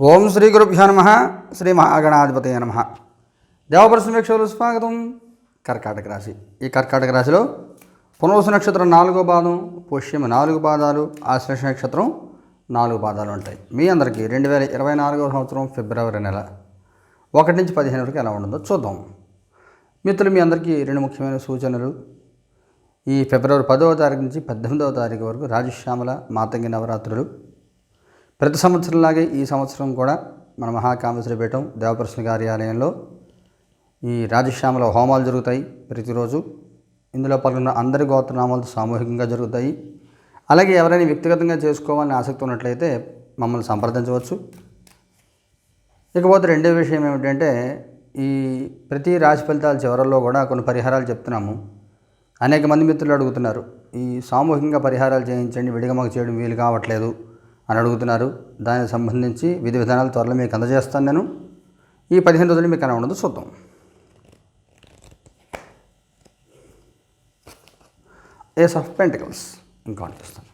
ఓం శ్రీ గురుభ్యో నమ శ్రీ మహాగణాధిపతి నమ. దేవపరసమీక్షలు స్వాగతం. కర్కాటక రాశి. ఈ కర్కాటక రాశిలో పునరుసు నక్షత్రం నాలుగో పాదం పుష్యం నాలుగు పాదాలు ఆశ్లేష నక్షత్రం నాలుగు పాదాలు ఉంటాయి. మీ అందరికీ రెండు వేల ఇరవై నాలుగో సంవత్సరం ఫిబ్రవరి నెల ఒకటి నుంచి పదిహేను వరకు ఎలా ఉంటుందో చూద్దాం. మిత్రులు మీ అందరికీ రెండు ముఖ్యమైన సూచనలు. ఈ ఫిబ్రవరి పదవ తారీఖు నుంచి పద్దెనిమిదవ తారీఖు వరకు రాజశ్యామల మాతంగి నవరాత్రులు. ప్రతి సంవత్సరంలాగే ఈ సంవత్సరం కూడా మన మహాకామేశ్వరి పీఠం దేవప్రశ్న కార్యాలయంలో ఈ రాజశ్యామల హోమాలు జరుగుతాయి ప్రతిరోజు. ఇందులో పాల్గొన్న అందరి గోత్రనామాలు సామూహికంగా జరుగుతాయి. అలాగే ఎవరైనా వ్యక్తిగతంగా చేసుకోవాలని ఆసక్తి ఉన్నట్లయితే మమ్మల్ని సంప్రదించవచ్చు. ఇకపోతే రెండో విషయం ఏమిటంటే ఈ ప్రతి రాశి ఫలితాల చివరల్లో కూడా కొన్ని పరిహారాలు చెప్తున్నాము. అనేక మంది మిత్రులు అడుగుతున్నారు ఈ సామూహికంగా పరిహారాలు చేయించండి విడిగా మాకు చేయడం వీలు కావట్లేదు. అని అడుగుతున్నారు. దానికి సంబంధించి విధి విధానాలు త్వరలో మీకు అందజేస్తాను నేను. ఈ పదిహేను రోజులు మీకు ఎలా ఉండదు చూద్దాం. ఏస్ ఆఫ్ పెంటికల్స్ ఇంకా చూస్తాను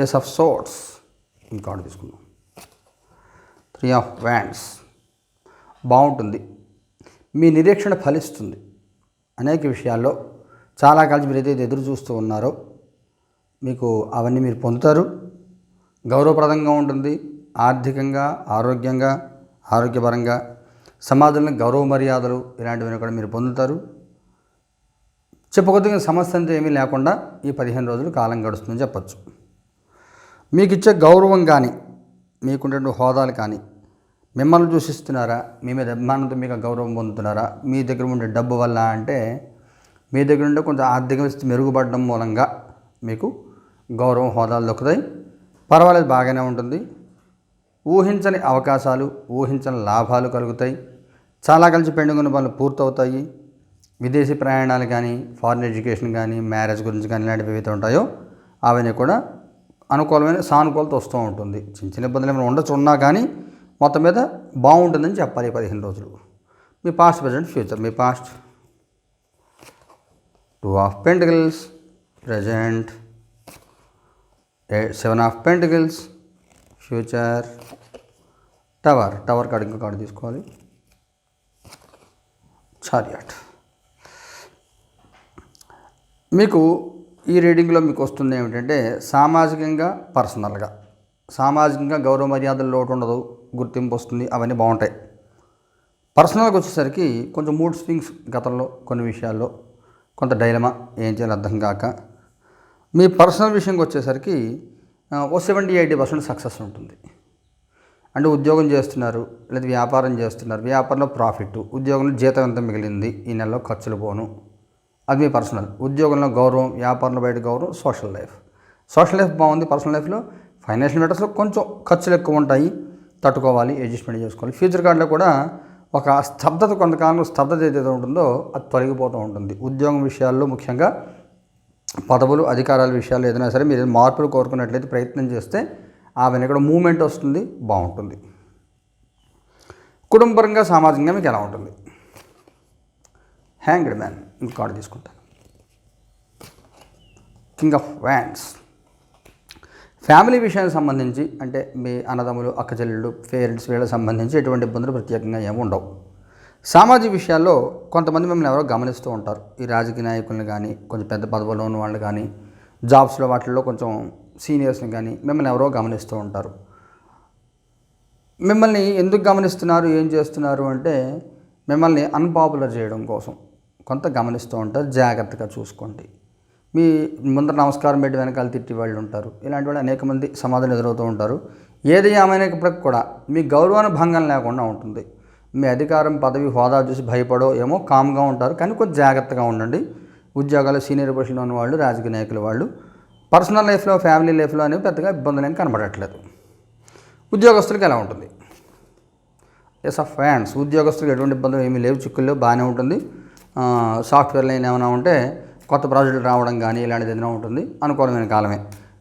ఏస్ ఆఫ్ సోట్స్ ఇంకా తీసుకుందాం. త్రీ ఆఫ్ వ్యాండ్స్ బాగుంటుంది. మీ నిరీక్షణ ఫలిస్తుంది. అనేక విషయాల్లో చాలా కాలం మీరు ఏదైతే ఎదురు చూస్తూ ఉన్నారో మీకు అవన్నీ మీరు పొందుతారు. గౌరవప్రదంగా ఉంటుంది. ఆర్థికంగా ఆరోగ్యంగా ఆరోగ్యపరంగా. సమాజంలో గౌరవ మర్యాదలు ఇలాంటివన్నీ కూడా మీరు పొందుతారు. చెప్పుకోదగిన సమస్య అంతా ఏమీ లేకుండా ఈ పదిహేను రోజులు కాలం గడుస్తుందని చెప్పచ్చు. మీకు ఇచ్చే గౌరవం కానీ మీకుండే హోదాలు కానీ మిమ్మల్ని చూసిస్తున్నారా మీ మీద అభిమానంతో మీకు గౌరవం పొందుతున్నారా? మీ దగ్గర ఉండే డబ్బు వల్ల అంటే మీ దగ్గర ఉండే కొంచెం ఆర్థిక వ్యవస్థ మెరుగుపడడం మూలంగా మీకు గౌరవం హోదాలు దొక్కుతాయి. పర్వాలేదు బాగానే ఉంటుంది. ఊహించని అవకాశాలు ఊహించని లాభాలు కలుగుతాయి. చాలా కలిసి పెండుకున్న పనులు పూర్తవుతాయి. విదేశీ ప్రయాణాలు కానీ ఫారిన్ ఎడ్యుకేషన్ కానీ మ్యారేజ్ గురించి కానీ ఇలాంటివి ఏవైతే ఉంటాయో అవన్నీ కూడా అనుకూలమైన సానుకూలత వస్తూ ఉంటుంది. చిన్న చిన్న ఇబ్బందులు ఏమైనా ఉండొచ్చు ఉన్నా కానీ మొత్తం మీద బాగుంటుందని చెప్పాలి పదిహేను రోజులు. మీ past present future me past two of pentacles present seven of pentacles future tower tower card ఇంకో కార్డు తీసుకోవాలి. చారియాట్ మీకు ఈ రీడింగ్లో మీకు వస్తుంది ఏమిటంటే సామాజికంగా పర్సనల్గా సామాజికంగా గౌరవ మర్యాదలు లోటు ఉండదు గుర్తింపు వస్తుంది అవన్నీ బాగుంటాయి. పర్సనల్గా వచ్చేసరికి కొంచెం మూడ్ స్వింగ్స్ గతంలో కొన్ని విషయాల్లో కొంత డైలమా ఏం చేయాలి అర్థం కాక మీ పర్సనల్ విషయంకి వచ్చేసరికి ఓ సెవెంటీ ఎయిటీ పర్సెంట్ సక్సెస్ ఉంటుంది. అంటే ఉద్యోగం చేస్తున్నారు లేదా వ్యాపారం చేస్తున్నారు వ్యాపారంలో ప్రాఫిట్ ఉద్యోగంలో జీతం ఎంత మిగిలింది ఈ నెలలో ఖర్చులు పోను. అది మీ పర్సనల్. ఉద్యోగంలో గౌరవం వ్యాపారంలో బయట గౌరవం సోషల్ లైఫ్. సోషల్ లైఫ్ బాగుంది పర్సనల్ లైఫ్లో. ఫైనాన్షియల్ మ్యాటర్స్లో కొంచెం ఖర్చులు ఎక్కువ ఉంటాయి తట్టుకోవాలి అడ్జస్ట్మెంట్ చేసుకోవాలి. ఫ్యూచర్ కార్డులో కూడా ఒక స్తబ్దత కొంతకాలం స్తబ్దత ఏదైతే ఉంటుందో అది తొలగిపోతూ ఉంటుంది. ఉద్యోగం విషయాల్లో ముఖ్యంగా పదవులు అధికారాల విషయాలు ఏదైనా సరే మీరు మార్పులు కోరుకున్నట్లయితే ప్రయత్నం చేస్తే ఆ వెనక మూమెంట్ వస్తుంది బాగుంటుంది. కుటుంబపరంగా సామాజికంగా మీకు ఎలా ఉంటుంది? హ్యాంగ్డ్ మ్యాన్ ఇంకో కార్డు తీసుకుంటాను. కింగ్ ఆఫ్ వ్యాండ్స్ ఫ్యామిలీ విషయానికి సంబంధించి అంటే మీ అన్నదమ్ములు అక్కచెల్లెళ్ళు పేరెంట్స్ వీళ్ళకి సంబంధించి ఎటువంటి ఇబ్బందులు ప్రత్యేకంగా ఏమి ఉండవు. సామాజిక విషయాల్లో కొంతమంది మిమ్మల్ని ఎవరో గమనిస్తూ ఉంటారు. ఈ రాజకీయ నాయకులను కానీ కొంచెం పెద్ద పదవుల్లో ఉన్న వాళ్ళు కానీ జాబ్స్లో వాటిల్లో కొంచెం సీనియర్స్ని కానీ మిమ్మల్ని ఎవరో గమనిస్తూ ఉంటారు. మిమ్మల్ని ఎందుకు గమనిస్తున్నారు? ఏం చేస్తున్నారు? అంటే మిమ్మల్ని అన్పాపులర్ చేయడం కోసం కొంత గమనిస్తూ ఉంటారు. జాగ్రత్తగా చూసుకోండి. మీ ముందర నమస్కారం పెట్టి వెనకాల తిట్టి వాళ్ళు ఉంటారు. ఇలాంటి వాళ్ళు అనేక మంది సమాధానం ఎదురవుతూ ఉంటారు. ఏది ఏమైనప్పటికి కూడా మీ గౌరవాన్ని భంగం లేకుండా ఉంటుంది. మీ అధికారం పదవి హోదా చూసి భయపడో ఏమో కామ్గా ఉంటారు. కానీ కొంచెం జాగ్రత్తగా ఉండండి. ఉద్యోగాలు సీనియర్ పొజిషన్లో ఉన్న వాళ్ళు రాజకీయ నాయకుల వాళ్ళు పర్సనల్ లైఫ్లో ఫ్యామిలీ లైఫ్లో అనేవి పెద్దగా ఇబ్బందులు ఏం కనబడట్లేదు. ఉద్యోగస్తులకు ఎలా ఉంటుంది? ఎస్ ఆఫ్ ఫ్యాన్స్ ఉద్యోగస్తులకు ఎటువంటి ఇబ్బందులు ఏమీ లేవు. చిక్కుల్లో బాగానే ఉంటుంది. సాఫ్ట్వేర్ లైన్ ఏమైనా ఉంటే కొత్త ప్రాజెక్టులు రావడం కానీ ఇలాంటిది ఏదైనా ఉంటుంది. అనుకూలమైన కాలమే.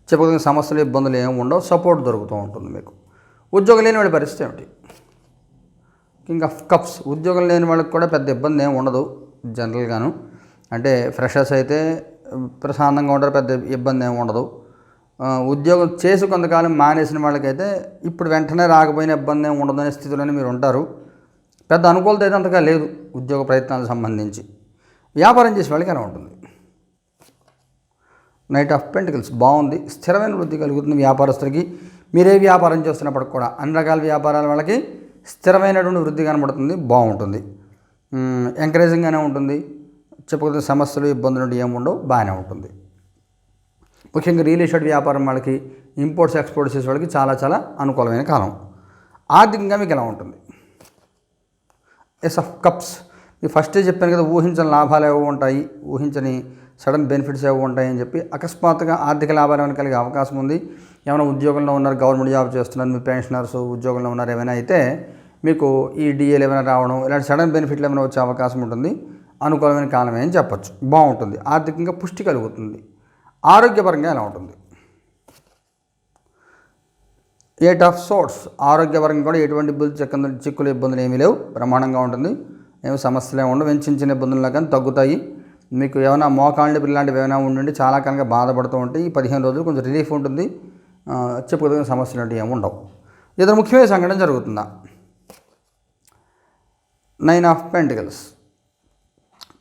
చెప్పుకునే సమస్యలు ఇబ్బందులు ఏమి ఉండవు. సపోర్ట్ దొరుకుతూ ఉంటుంది మీకు. ఉద్యోగం లేని వాళ్ళ పరిస్థితి ఏమిటి? King of cups. ఉద్యోగం లేని వాళ్ళకి కూడా పెద్ద ఇబ్బంది ఏమి ఉండదు జనరల్గాను. అంటే ఫ్రెషర్స్ అయితే ప్రశాంతంగా ఉంటారు పెద్ద ఇబ్బంది ఏమి ఉండదు. ఉద్యోగం చేసి కొంతకాలం మానేసిన వాళ్ళకైతే ఇప్పుడు వెంటనే రాకపోయిన ఇబ్బంది ఏమి ఉండదనే స్థితిలోనే మీరు ఉంటారు. పెద్ద అనుకూలత అయితే అంతగా లేదు ఉద్యోగ ప్రయత్నాలకు సంబంధించి. వ్యాపారం చేసే వాళ్ళకి ఎలా ఉంటుంది? నైట్ ఆఫ్ పెంటికల్స్ బాగుంది. స్థిరమైన వృద్ధి కలుగుతుంది వ్యాపారస్తులకి. మీరే వ్యాపారం చేస్తున్నప్పటికి కూడా అన్ని రకాల వ్యాపారాల వాళ్ళకి స్థిరమైనటువంటి వృద్ధి కనబడుతుంది బాగుంటుంది. ఎంకరేజింగ్గానే ఉంటుంది. చెప్పకపోతే సమస్యలు ఇబ్బందులు ఏమి ఏముండవు బాగానే ఉంటుంది. ముఖ్యంగా రియల్ ఎస్టేట్ వ్యాపారం వాళ్ళకి ఇంపోర్ట్స్ ఎక్స్పోర్ట్స్ చేసే వాళ్ళకి చాలా చాలా అనుకూలమైన కాలం. ఆర్థికంగా మీకు ఎలా ఉంటుంది? ఎస్ ఆఫ్ కప్స్ మీ ఫస్టే చెప్పాను కదా ఊహించని లాభాలు ఏవో ఉంటాయి ఊహించని సడన్ బెనిఫిట్స్ ఏవో ఉంటాయని చెప్పి అకస్మాత్తుగా ఆర్థిక లాభాలు ఏమైనా కలిగే అవకాశం ఉంది. ఏమైనా ఉద్యోగంలో ఉన్నారు గవర్నమెంట్ జాబ్ చేస్తున్నారు మీ పెన్షనర్స్ ఉద్యోగంలో ఉన్నారు ఏమైనా అయితే మీకు ఈ డిఏలు ఏమైనా రావడం ఇలాంటి సడన్ బెనిఫిట్లు ఏమైనా వచ్చే అవకాశం ఉంటుంది. అనుకూలమైన కాలమే అని చెప్పొచ్చు. బాగుంటుంది. ఆర్థికంగా పుష్టి కలుగుతుంది. ఆరోగ్యపరంగా ఎలా ఉంటుంది? ఎయిట్ ఆఫ్ సోర్ట్స్ ఆరోగ్యపరంగా కూడా ఎటువంటి ఇబ్బందులు చిక్కులు ఇబ్బందులు ఏమీ లేవు. బ్రహ్మాండంగా ఉంటుంది. ఏమి సమస్యలు ఏమి ఉండవు. చిన్న చిన్న ఇబ్బందులు కానీ తగ్గుతాయి. మీకు ఏమైనా మోకాళ్ళు ఇలాంటివి ఏమైనా ఉండి చాలా కాలంగా బాధపడుతూ ఉంటే ఈ పదిహేను రోజులు కొంచెం రిలీఫ్ ఉంటుంది. చెప్పుకోదగిన సమస్యలు అంటే ఏమి ఉండవు. ఇతర ముఖ్యమైన సంఘటన జరుగుతుందా? నైన్ ఆఫ్ పెంటికల్స్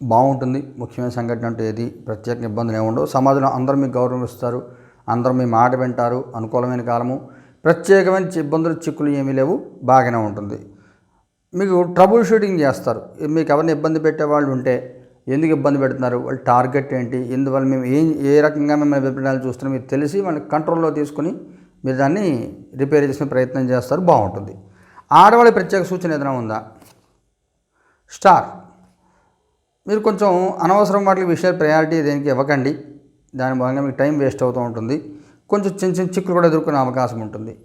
బాగుంటుంది. ముఖ్యమైన సంఘటన అంటే ఏది? ప్రత్యేక ఇబ్బందులు ఏముండవు సమాజంలో అందరూ మీకు గౌరవం ఇస్తారు అందరూ మీ మాట వింటారు. అనుకూలమైన కాలము. ప్రత్యేకమైన ఇబ్బందులు చిక్కులు ఏమీ లేవు. బాగానే ఉంటుంది. మీకు ట్రబుల్ షూటింగ్ చేస్తారు. మీకు ఎవరిని ఇబ్బంది పెట్టే వాళ్ళు ఉంటే ఎందుకు ఇబ్బంది పెడుతున్నారు? వాళ్ళ టార్గెట్ ఏంటి? ఎందువల్ల మేము ఏం ఏ రకంగా మిమ్మల్ని పెట్టాలని చూస్తున్నాం మీకు తెలిసి మన కంట్రోల్లో తీసుకుని మీరు దాన్ని రిపేర్ చేసిన ప్రయత్నం చేస్తారు బాగుంటుంది. ఆడవాళ్ళ ప్రత్యేక సూచన ఏదైనా ఉందా? స్టార్ మీరు కొంచెం అనవసరం వాటికి విషయాలు ప్రయారిటీ దేనికి ఇవ్వకండి. దాని మూలంగా మీకు టైం వేస్ట్ అవుతూ ఉంటుంది. కొంచెం చిన్న చిన్న చిక్కులు కూడా ఎదుర్కొనే అవకాశం ఉంటుంది.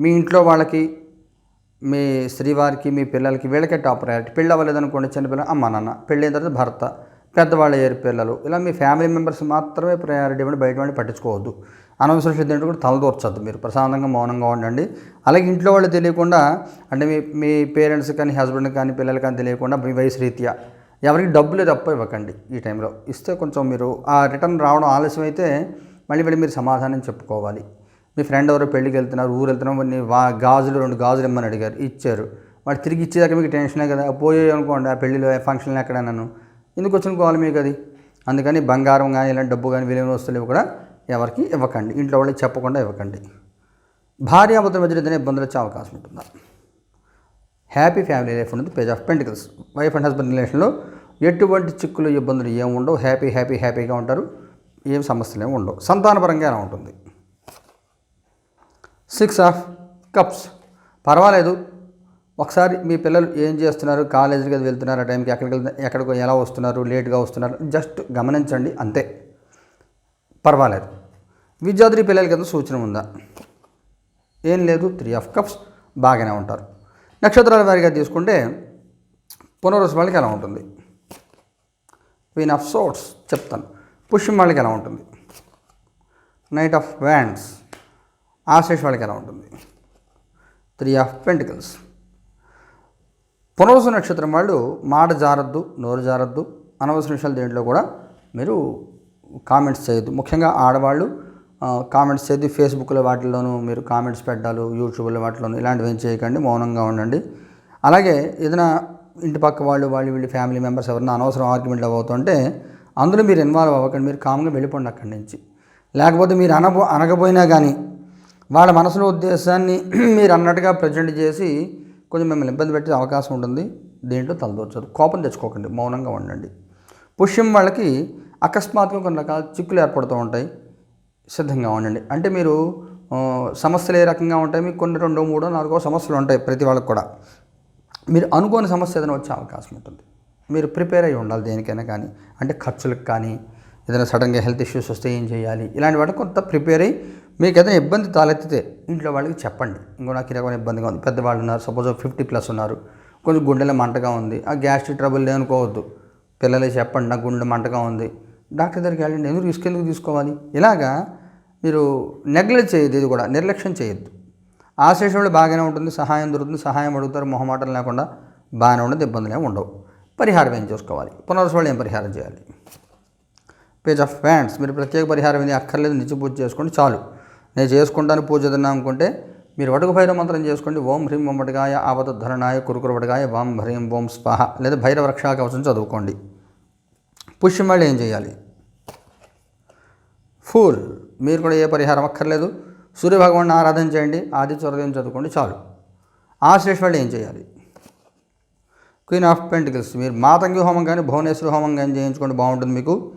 మీ ఇంట్లో వాళ్ళకి మీ శ్రీవారికి మీ పిల్లలకి వీళ్ళకే టాప్ ప్రయారిటీ. పెళ్ళి అవ్వలేదనుకోండి చిన్నపిల్ల అమ్మ నాన్న. పెళ్ళైన తర్వాత భర్త పెద్దవాళ్ళ ఏరు పిల్లలు. ఇలా మీ ఫ్యామిలీ మెంబర్స్ మాత్రమే ప్రయారిటీ ఇవ్వండి బయట వాడిని పట్టించుకోవద్దు. అనవసరం సిద్ధాంతం కూడా తలదూర్చద్దు మీరు. ప్రశాంతంగా మౌనంగా ఉండండి. అలాగే ఇంట్లో వాళ్ళు తెలియకుండా అంటే మీ మీ పేరెంట్స్ కానీ హస్బెండ్ కానీ పిల్లలు కానీ తెలియకుండా మీ వయసు రీత్యా ఎవరికి డబ్బులు తప్ప ఇవ్వకండి ఈ టైంలో. ఇస్తే కొంచెం మీరు ఆ రిటర్న్ రావడం ఆలస్యం అయితే మళ్ళీ మళ్ళీ మీరు సమాధానం చెప్పుకోవాలి. మీ ఫ్రెండ్ ఎవరో పెళ్ళికి వెళ్తున్నారు ఊరు వెళ్తున్నారు వా గాజులు రెండు గాజులు ఇమ్మని అడిగారు ఇచ్చారు. వాడు తిరిగి ఇచ్చేదాకా మీకు టెన్షనే కదా పోయాయి అనుకోండి ఆ పెళ్ళిలో ఫంక్షన్లో ఎక్కడ నన్ను. ఎందుకు వచ్చిన కావాలి మీకు అది? అందుకని బంగారం కానీ ఇలాంటి డబ్బు కానీ విలువైన వస్తువులు కూడా ఎవరికి ఇవ్వకండి. ఇంట్లో వాళ్ళకి చెప్పకుండా ఇవ్వకండి. భార్యాభర్తల మధ్య ఏదైనా ఇబ్బందులు వచ్చే అవకాశం ఉంటుందా. హ్యాపీ ఫ్యామిలీ లైఫ్ ఉంటుంది page of pentacles wife and husband రిలేషన్లో ఎటువంటి చిక్కులు ఇబ్బందులు ఏమి ఉండవు. హ్యాపీ హ్యాపీ హ్యాపీగా ఉంటారు. ఏం సమస్యలు ఏమి ఉండవు. సంతానపరంగా ఎలా ఉంటుంది? Six of cups. పర్వాలేదు. ఒకసారి మీ పిల్లలు ఏం చేస్తున్నారు? కాలేజీకి వెళ్తున్నారు. ఆ టైంకి ఎక్కడికి ఎక్కడికి ఎలా వస్తున్నారు? లేట్గా వస్తున్నారు? జస్ట్ గమనించండి అంతే. పర్వాలేదు. విద్యార్థి పిల్లలకి ఎంత సూచన ఉందా? ఏం లేదు. Three of cups. బాగానే ఉంటారు. నక్షత్రాల వారిగా తీసుకుంటే పునరుస్ వాళ్ళకి ఎలా ఉంటుంది? క్వీన్ ఆఫ్ సోట్స్ చెప్తాను. పుష్యం వాళ్ళకి ఎలా ఉంటుంది? నైట్ ఆఫ్ వ్యాండ్స్ ఆశేష్ వాళ్ళకి ఎలా ఉంటుంది? త్రీ ఆఫ్ పెంటికల్స్ పునరుసు నక్షత్రం వాళ్ళు మాట జారద్దు నోరు జారద్దు. అనవసర విషయాలు దేంట్లో కూడా మీరు కామెంట్స్ చేయొద్దు. ముఖ్యంగా ఆడవాళ్ళు కామెంట్స్ చేయొద్దు. ఫేస్బుక్లో వాటిల్లోనూ మీరు కామెంట్స్ పెట్టాలి యూట్యూబ్లో వాటిలోనూ ఇలాంటివి ఏం చేయకండి. మౌనంగా ఉండండి. అలాగే ఏదైనా ఇంటి పక్క వాళ్ళు వాళ్ళు వీళ్ళు ఫ్యామిలీ మెంబర్స్ ఎవరైనా అనవసరం ఆర్గ్యుమెంట్లు అవుతుంటే అందులో మీరు ఇన్వాల్వ్ అవ్వకండి. మీరు కామ్గా వెళ్ళిపోండి అక్కడి నుంచి. లేకపోతే మీరు అనబో అనకపోయినా కానీ వాళ్ళ మనసులో ఉద్దేశాన్ని మీరు అన్నట్టుగా ప్రజెంట్ చేసి కొంచెం మిమ్మల్ని ఇబ్బంది పెట్టే అవకాశం ఉంటుంది. దేంట్లో తలదూర్చదు కోపం తెచ్చుకోకండి. మౌనంగా ఉండండి. పుష్యం వాళ్ళకి అకస్మాత్తుగా కొన్ని రకాల చిక్కులు ఏర్పడుతూ ఉంటాయి. సిద్ధంగా ఉండండి. అంటే మీరు సమస్యలు ఏ రకంగా ఉంటాయి? మీకు కొన్ని రెండో మూడో నాలుగో సమస్యలు ఉంటాయి ప్రతి వాళ్ళకి కూడా. మీరు అనుకోని సమస్య ఏదైనా వచ్చే అవకాశం ఉంటుంది. మీరు ప్రిపేర్ అయ్యి ఉండాలి దేనికైనా కానీ. అంటే ఖర్చులకు కానీ ఏదైనా సడన్గా హెల్త్ ఇష్యూస్ వస్తే ఏం చేయాలి? ఇలాంటి వాటికి కొంత ప్రిపేర్ అయ్యి మీకు ఏదైనా ఇబ్బంది తాలెత్తితే ఇంట్లో వాళ్ళకి చెప్పండి. ఇంకో నాకు ఇరవై ఇబ్బందిగా ఉంది. పెద్దవాళ్ళు ఉన్నారు. సపోజ్ ఫిఫ్టీ ప్లస్ ఉన్నారు. కొంచెం గుండెలో మంటగా ఉంది. ఆ గ్యాస్ట్రిక్ ట్రబుల్ లేనుకోవద్దు పిల్లలే చెప్పండి. నాకు గుండె మంటగా ఉంది. డాక్టర్ దగ్గరికి వెళ్ళండి. ఎందుకు రిస్క్ ఎందుకు తీసుకోవాలి? ఇలాగా మీరు నెగ్లెక్ట్ చేయొద్దు. ఇది కూడా నిర్లక్ష్యం చేయొద్దు. ఆశేషంలో బాగానే ఉంటుంది. సహాయం దొరుకుతుంది. సహాయం అడుగుతారు. మొహమాటం లేకుండా బాగానే ఉండదు. ఇబ్బందులు ఏమి ఉండవు. పరిహారం ఏం చేసుకోవాలి? పునరుసవాళ్ళు ఏం పరిహారం చేయాలి? పేజ్ ఆఫ్ ఫ్యాన్స్ మీరు ప్రత్యేక పరిహారం ఏది అక్కర్లేదు. నిత్య పూజ చేసుకోండి. చాలు. నేను చేసుకుంటాను పూజ తిన్నా అనుకుంటే మీరు వటుకు భైరవ మంత్రం చేసుకోండి. ఓం హ్రీం ఓం వటగాయ కురుకురు వటగాయ వాం హ్రీం ఓం స్పాహ లేదా భైరవ రక్షా కవచం చదువుకోండి. పుష్యం మళ్ళీ ఏం చేయాలి? ఫూల్. మీరు కూడా ఏ పరిహారం అక్కర్లేదు. సూర్యభగవాన్ని ఆరాధన చేయండి. ఆదిత్య హృదయం చదువుకోండి చాలు. ఆశ్లేష వాళ్ళు ఏం చేయాలి? Queen of pentacles. మీరు మాతంగి హోమం కానీ భువనేశ్వర హోమం కానీ చేయించుకోండి బాగుంటుంది మీకు.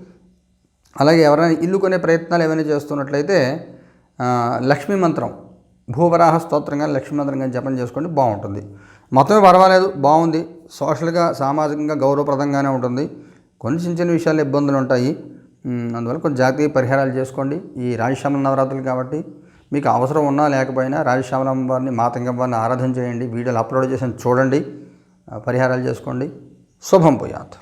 అలాగే ఎవరైనా ఇల్లు కొనే ప్రయత్నాలు ఏమైనా చేస్తున్నట్లయితే లక్ష్మీ మంత్రం. భూవరాహ స్తోత్రంగా లక్ష్మీ మంత్రం కానీ జపం చేసుకోండి బాగుంటుంది. మొత్తమే పర్వాలేదు బాగుంది. సోషల్గా సామాజికంగా గౌరవప్రదంగానే ఉంటుంది. కొన్ని చిన్న చిన్న విషయాలు ఇబ్బందులు ఉంటాయి. అందువల్ల కొంచెం జాగ్రత్తగా పరిహారాలు చేసుకోండి. ఈ రాజశ్యామల నవరాత్రులు కాబట్టి మీకు అవసరం ఉన్నా లేకపోయినా రాజశ్యామల అమ్మవారిని మాతంగమ్మవారిని ఆరాధన చేయండి. వీడియోలు అప్లోడ్ చేసి చూడండి. పరిహారాలు చేసుకోండి. శుభం పోయాత్